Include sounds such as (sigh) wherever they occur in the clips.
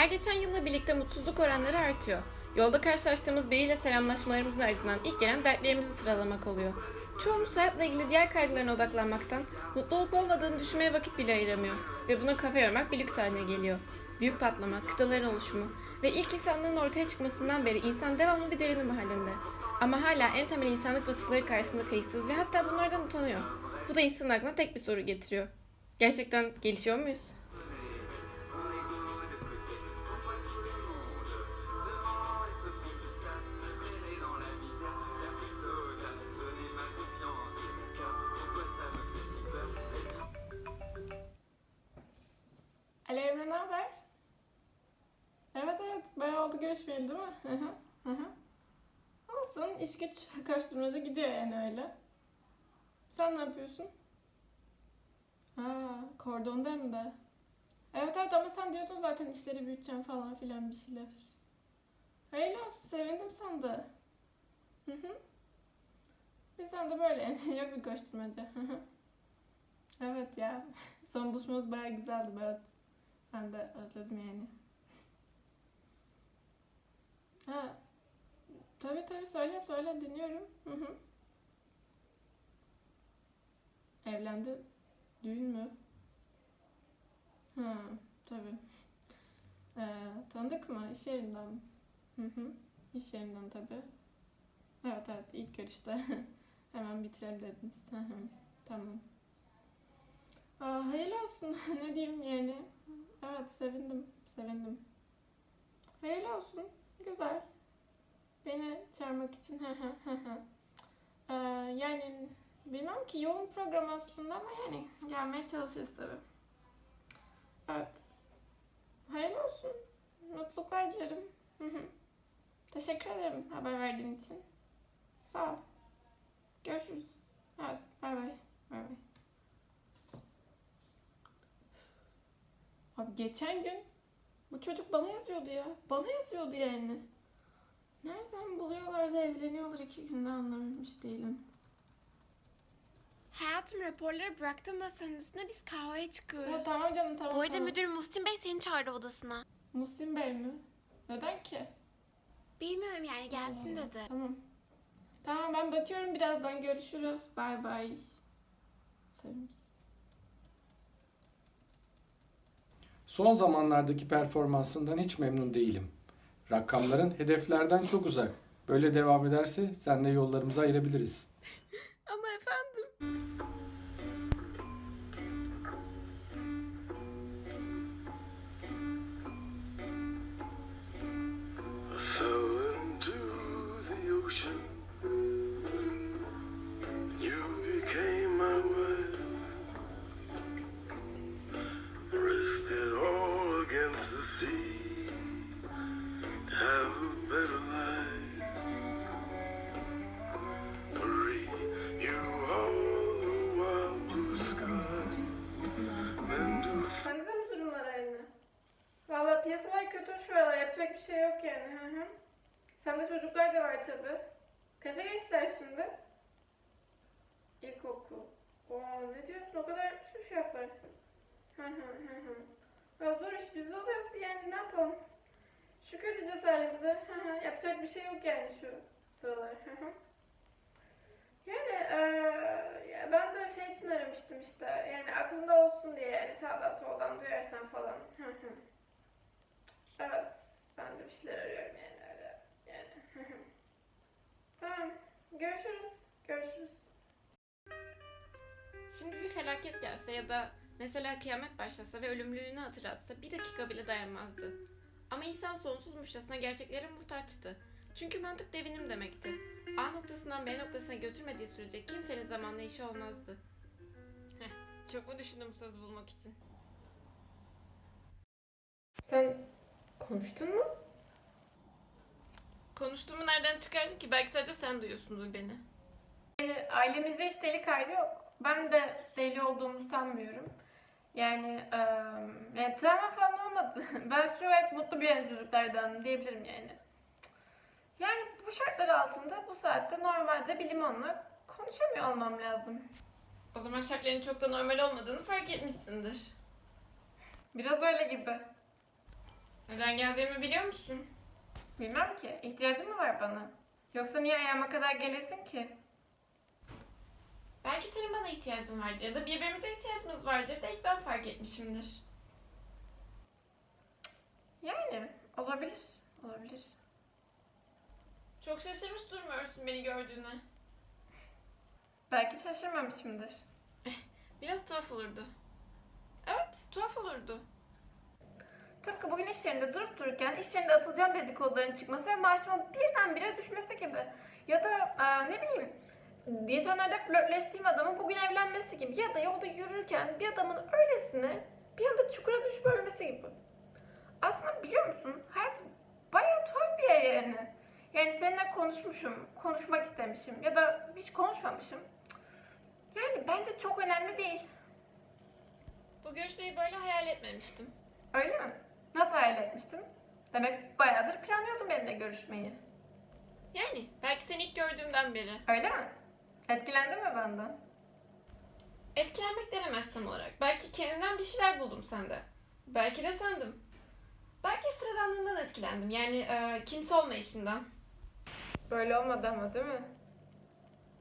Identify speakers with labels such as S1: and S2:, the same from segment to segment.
S1: Her geçen yılla birlikte mutsuzluk oranları artıyor. Yolda karşılaştığımız biriyle selamlaşmalarımızın ardından ilk gelen dertlerimizi sıralamak oluyor. Çoğumuz hayatla ilgili diğer kaygılarına odaklanmaktan, mutlu olup olmadığını düşünmeye vakit bile ayıramıyor. Ve buna kafa yormak bir lüks haline geliyor. Büyük patlama, kıtaların oluşumu ve ilk insanlığın ortaya çıkmasından beri insan devamlı bir devinim halinde. Ama hala en temel insanlık vasıfları karşısında kayıtsız ve hatta bunlardan utanıyor. Bu da insanın aklına tek bir soru getiriyor. Gerçekten gelişiyor muyuz? Hı hı. Olsun iş güç (laughs) koşturmaca gidiyor yani öyle. Sen ne yapıyorsun? Ha kordonda hem de. Evet evet ama sen diyordun zaten işleri büyüteceğim falan filan bir şeyler. Hayırlı olsun sevindim sen de. Hı hı. Bir sen de böyle (laughs) yok bir koşturmaca. Evet ya. (laughs) Son buluşmamız bayağı güzeldi evet. Ben de özledim yani. Ha. Tabii tabii söyle söyle dinliyorum. Hı hı. Evlendi. Düğün mü? Hı, tabii. Ee, tanıdık mı? İş yerinden? Hı hı. İş yerinden tabii. Evet evet ilk görüşte. (laughs) Hemen bitirelim dediniz. Hı hı. Tamam. Aa, hayırlı olsun. (laughs) ne diyeyim yani. Evet sevindim. Sevindim. Hayırlı olsun. Güzel. Beni çağırmak için. Ee, yani bilmem ki yoğun program aslında ama yani gelmeye çalışırız tabii. Evet. Hayırlı olsun. Mutluluklar dilerim. Teşekkür ederim haber verdiğin için. Sağ ol. Görüşürüz. Evet. Bay bay. Bay bay. Abi geçen gün bu çocuk bana yazıyordu ya. Bana yazıyordu yani. Nereden buluyorlar da evleniyorlar iki günde anlamamış değilim.
S2: Hayatım raporları bıraktım masanın üstüne biz kahveye çıkıyoruz.
S1: Ha, tamam canım tamam.
S2: Bu arada
S1: tamam.
S2: müdür Muhsin Bey seni çağırdı odasına.
S1: Muhsin Bey mi? Neden ki?
S2: Bilmiyorum yani gelsin
S1: Allah.
S2: dedi.
S1: Tamam. Tamam ben bakıyorum birazdan görüşürüz. Bay bay. Sevimiz.
S3: Son zamanlardaki performansından hiç memnun değilim. Rakamların hedeflerden çok uzak. Böyle devam ederse senle yollarımızı ayırabiliriz.
S1: Yapacak bir şey yok yani. Hı hı. Sende çocuklar da var tabi. Kaça geçtiler şimdi? İlkokul. Oo ne diyorsun o kadar şu fiyatlar. Hı hı hı hı. Ya zor iş bizde o da yoktu yani ne yapalım. Şükür edeceğiz halimize. Hı hı. Yapacak bir şey yok yani şu sıralar. Hı hı. Yani eee, ya ben de şey için aramıştım işte. Yani aklında olsun diye yani sağdan soldan duyarsan falan. Hı hı. evet. Ben de bir şeyler arıyorum yani öyle. Yani. (laughs) tamam. Görüşürüz. Görüşürüz. Şimdi bir felaket gelse ya da mesela kıyamet başlasa ve ölümlülüğünü hatırlatsa bir dakika bile dayanmazdı. Ama insan sonsuzmuşçasına gerçeklere muhtaçtı. Çünkü mantık devinim demekti. A noktasından B noktasına götürmediği sürece kimsenin zamanla işi olmazdı. Heh, çok mu düşündüm söz bulmak için? Sen konuştun mu? Konuştuğumu nereden çıkardın ki? Belki sadece sen duyuyorsundur beni. Yani ailemizde hiç deli kaydı yok. Ben de deli olduğumu sanmıyorum. Yani, eee yani travma falan olmadı. (laughs) ben şu hep mutlu bir çocuklardan diyebilirim yani. Yani bu şartlar altında bu saatte normalde bir limonla konuşamıyor olmam lazım. O zaman şartların çok da normal olmadığını fark etmişsindir. Biraz öyle gibi.
S2: Neden geldiğimi biliyor musun?
S1: Bilmem ki. İhtiyacın mı var bana? Yoksa niye ayağıma kadar gelesin ki?
S2: Belki senin bana ihtiyacın vardır ya da birbirimize ihtiyacımız vardır da ilk ben fark etmişimdir.
S1: Yani olabilir. Olabilir.
S2: Çok şaşırmış durmuyorsun beni gördüğüne.
S1: Belki şaşırmamışımdır.
S2: Biraz tuhaf olurdu. Evet, tuhaf olurdu.
S1: Tıpkı bugün iş yerinde durup dururken iş yerinde atılacağım dedikoduların çıkması ve maaşıma birdenbire düşmesi gibi. Ya da e, ne bileyim geçenlerde flörtleştiğim adamın bugün evlenmesi gibi. Ya da yolda yürürken bir adamın öylesine bir anda çukura düşüp ölmesi gibi. Aslında biliyor musun hayat bayağı tuhaf bir yer yani. Yani seninle konuşmuşum, konuşmak istemişim ya da hiç konuşmamışım. Yani bence çok önemli değil.
S2: Bu görüşmeyi böyle hayal etmemiştim.
S1: Öyle mi? Nasıl hayal etmiştin? Demek bayağıdır planlıyordun benimle görüşmeyi.
S2: Yani belki seni ilk gördüğümden beri.
S1: Öyle mi? Etkilendin mi benden?
S2: Etkilenmek denemez tam olarak. Belki kendinden bir şeyler buldum sende. Belki de sendim. Belki sıradanlığından etkilendim. Yani e, kimse olmayışından.
S1: Böyle olmadı ama değil mi?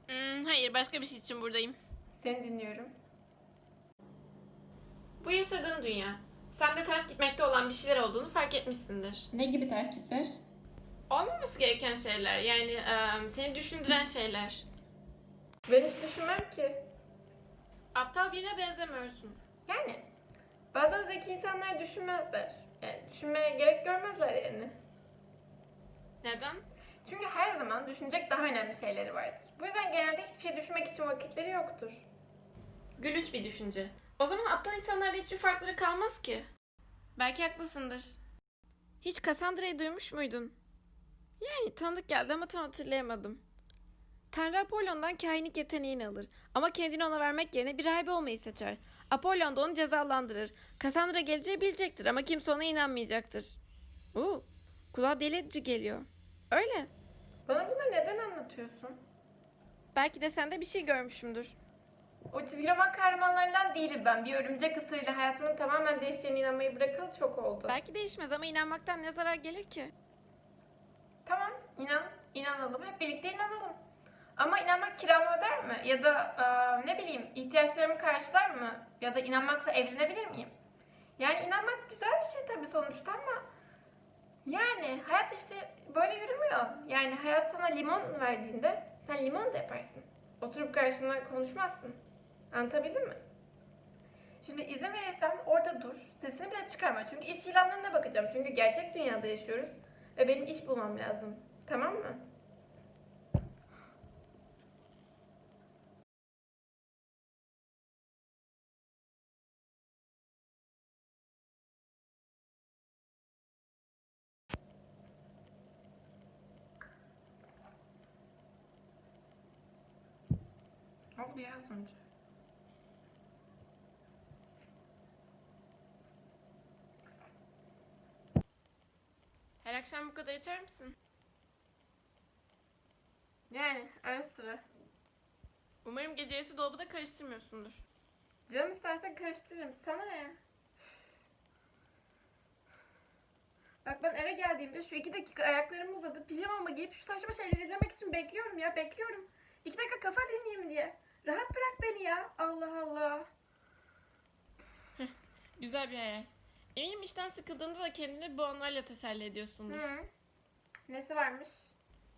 S2: Hmm, hayır başka bir şey için buradayım.
S1: Seni dinliyorum.
S2: Bu yaşadığın dünya. Sende ters gitmekte olan bir şeyler olduğunu fark etmişsindir.
S1: Ne gibi terslikler?
S2: Olmaması gereken şeyler. Yani e, seni düşündüren şeyler.
S1: Ben hiç düşünmem ki.
S2: Aptal birine benzemiyorsun.
S1: Yani bazen zeki insanlar düşünmezler. Yani düşünmeye gerek görmezler yani.
S2: Neden?
S1: Çünkü her zaman düşünecek daha önemli şeyleri vardır. Bu yüzden genelde hiçbir şey düşünmek için vakitleri yoktur.
S2: Gülünç bir düşünce. O zaman aptal insanlarda hiçbir farkları kalmaz ki. Belki haklısındır. Hiç Cassandra'yı duymuş muydun? Yani tanıdık geldi ama tam hatırlayamadım. Tanrı Apollon'dan kahinlik yeteneğini alır. Ama kendini ona vermek yerine bir rahibe olmayı seçer. Apollon da onu cezalandırır. Cassandra geleceği bilecektir ama kimse ona inanmayacaktır. Oo, kulağa deli edici geliyor. Öyle.
S1: Bana bunu neden anlatıyorsun?
S2: Belki de sende bir şey görmüşümdür.
S1: O çizgi roman kahramanlarından değilim ben. Bir örümcek ısırıyla hayatımın tamamen değişeceğine inanmayı bırakalı çok oldu.
S2: Belki değişmez ama inanmaktan ne zarar gelir ki?
S1: Tamam, inan, inanalım. Hep birlikte inanalım. Ama inanmak kiramı öder mi? Ya da aa, ne bileyim ihtiyaçlarımı karşılar mı? Ya da inanmakla evlenebilir miyim? Yani inanmak güzel bir şey tabii sonuçta ama yani hayat işte böyle yürümüyor. Yani hayat sana limon verdiğinde sen limon da yaparsın. Oturup karşında konuşmazsın. Anlatabildim mi? Şimdi izin verirsen orada dur. Sesini bile çıkarma. Çünkü iş ilanlarına bakacağım. Çünkü gerçek dünyada yaşıyoruz. Ve benim iş bulmam lazım. Tamam mı? Ne oldu ya az
S2: akşam bu kadar içer misin?
S1: Yani ara sıra.
S2: Umarım gece yarısı dolabı da karıştırmıyorsundur.
S1: Canım istersen karıştırırım. Sana ne? Bak ben eve geldiğimde şu iki dakika ayaklarımı uzatıp pijamamı giyip şu saçma şeyleri izlemek için bekliyorum ya bekliyorum. İki dakika kafa dinleyeyim diye. Rahat bırak beni ya. Allah Allah.
S2: Güzel bir hayal. Eminim işten sıkıldığında da kendini bu anlarla teselli ediyorsundur.
S1: Hı. Nesi varmış?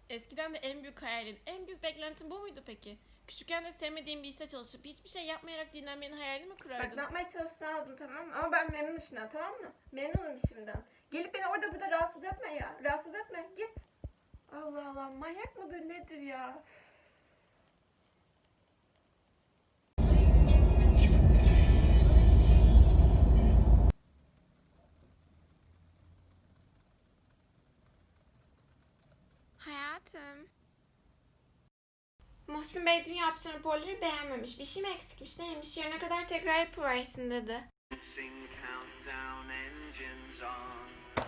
S2: Eskiden de en büyük hayalin, en büyük beklentin bu muydu peki? Küçükken de sevmediğin bir işte çalışıp hiçbir şey yapmayarak dinlenmenin hayalini mi
S1: Bak
S2: kurardın?
S1: ne yapmaya çalıştığını anladım tamam mı? Ama ben memnun işimden tamam mı? Memnunum işimden. Gelip beni orada burada rahatsız etme ya. Rahatsız etme. Git. Allah Allah manyak mıdır nedir ya?
S2: Hayatım. Muhsin Bey dün yaptığın raporları beğenmemiş. Bir şey mi eksikmiş neymiş? Yarına kadar tekrar yapıversin dedi.
S4: Sing countdown engines on.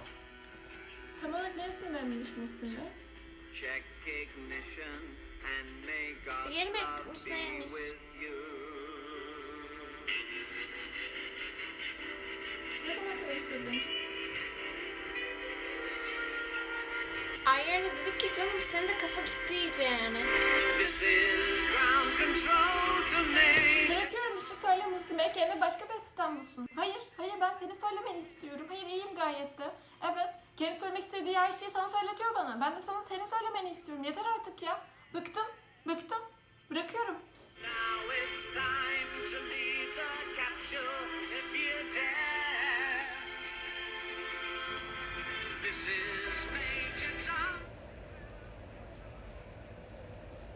S1: Tam olarak neresini beğenmiş Muhsin Bey?
S4: Check ignition and may God's
S2: Yerim eksikmiş, neymiş?
S1: Ne zaman karıştırmıştın? Ay yani dedik ki canım senin de kafa gitti iyice yani.
S4: This is.
S5: Bırakıyorum bir şey söyleme Hüsnü. Kendine başka bir asistan bulsun. Hayır, hayır ben seni söylemeni istiyorum. Hayır iyiyim gayet de. Evet, kendi söylemek istediği her şeyi sana söyletiyor bana. Ben de sana seni söylemeni istiyorum. Yeter artık ya. Bıktım, bıktım. Bırakıyorum.
S4: Now it's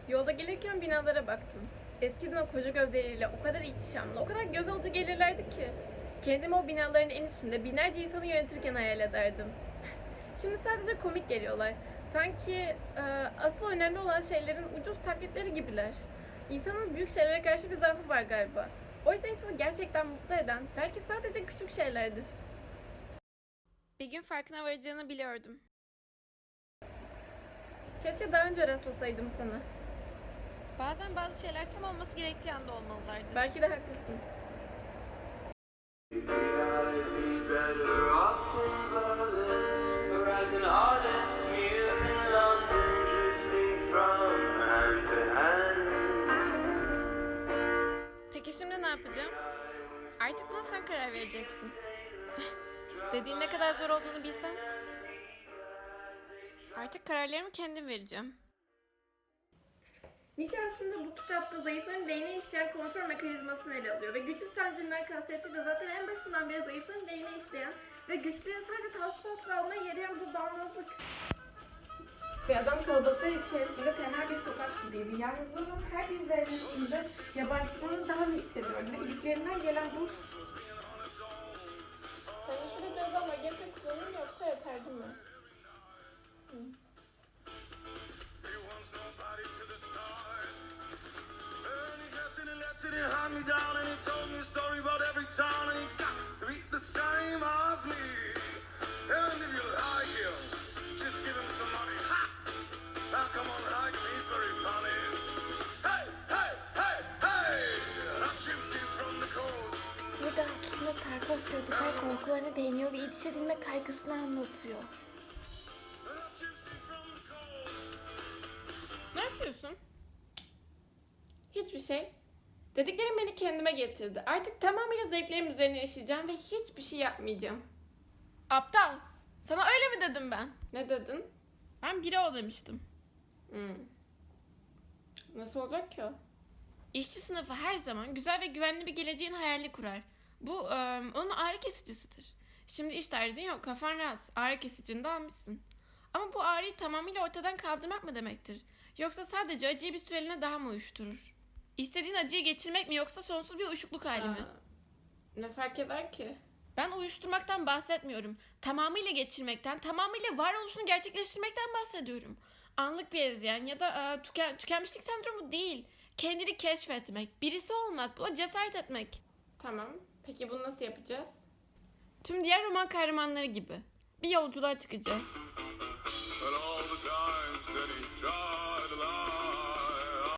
S1: Yolda gelirken binalara baktım. Eskiden o koca gövdeleriyle o kadar ihtişamlı, o kadar göz alıcı gelirlerdi ki. Kendimi o binaların en üstünde binlerce insanı yönetirken hayal ederdim. (laughs) Şimdi sadece komik geliyorlar. Sanki e, asıl önemli olan şeylerin ucuz taklitleri gibiler. İnsanın büyük şeylere karşı bir zaafı var galiba. Oysa insanı gerçekten mutlu eden belki sadece küçük şeylerdir. Bir gün farkına varacağını biliyordum. Keşke daha önce rastlasaydım sana. Bazen bazı şeyler tam olması gerektiği anda olmalılardır. Belki de haklısın. Peki şimdi ne yapacağım? Artık buna sen karar vereceksin. (laughs) Dediğin ne kadar zor olduğunu bilsen. Artık kararlarımı kendim vereceğim. Nietzsche aslında bu kitapta zayıfların beyne işleyen kontrol mekanizmasını ele alıyor ve güç istencinden kastettiği de zaten en başından beri zayıfların beyne işleyen ve güçlüye sadece tasvip almaya yarayan bu bağımlılık. Ve adam kalabalıklar içerisinde tenha bir sokak gibiydi. Yalnızlığının her bir zerresinde yabancılığını daha da hissediyordu ve iliklerinden gelen bu...
S5: Daha magenta kullanır mı yoksa yeter değil mi?
S6: He in and lets it and hand me down. And he told me a story about every town. And he got to be the same as me. And if you like him, just give him some money. Ha! Now come on, like him, he's very funny. Hey, hey, hey, hey! A gypsy from the coast.
S1: Burada aslında Tarkos Kötüper korkularına değiniyor ve itiş edilme kaygısını anlatıyor.
S5: Ne yapıyorsun? Hiçbir şey. Dediklerim beni kendime getirdi. Artık tamamıyla zevklerim üzerine yaşayacağım ve hiçbir şey yapmayacağım.
S1: Aptal! Sana öyle mi dedim ben?
S5: Ne dedin?
S1: Ben biri ol demiştim.
S5: Hmm. Nasıl olacak ki o?
S1: İşçi sınıfı her zaman güzel ve güvenli bir geleceğin hayalini kurar. Bu eee, onun ağrı kesicisidir. Şimdi iş derdin yok, kafan rahat. Ağrı kesicini de almışsın. Ama bu ağrıyı tamamıyla ortadan kaldırmak mı demektir? Yoksa sadece acıyı bir süreliğine daha mı uyuşturur? İstediğin acıyı geçirmek mi yoksa sonsuz bir uyuşukluk hali mi?
S5: Ne fark eder ki?
S1: Ben uyuşturmaktan bahsetmiyorum. Tamamıyla geçirmekten, tamamıyla varoluşunu gerçekleştirmekten bahsediyorum. Anlık bir ezyen ya da e, tüken, tükenmişlik sendromu değil. Kendini keşfetmek, birisi olmak, buna cesaret etmek.
S5: Tamam. Peki bunu nasıl yapacağız?
S1: Tüm diğer roman kahramanları gibi. Bir yolculuğa çıkacağız.
S6: And all the times that he tried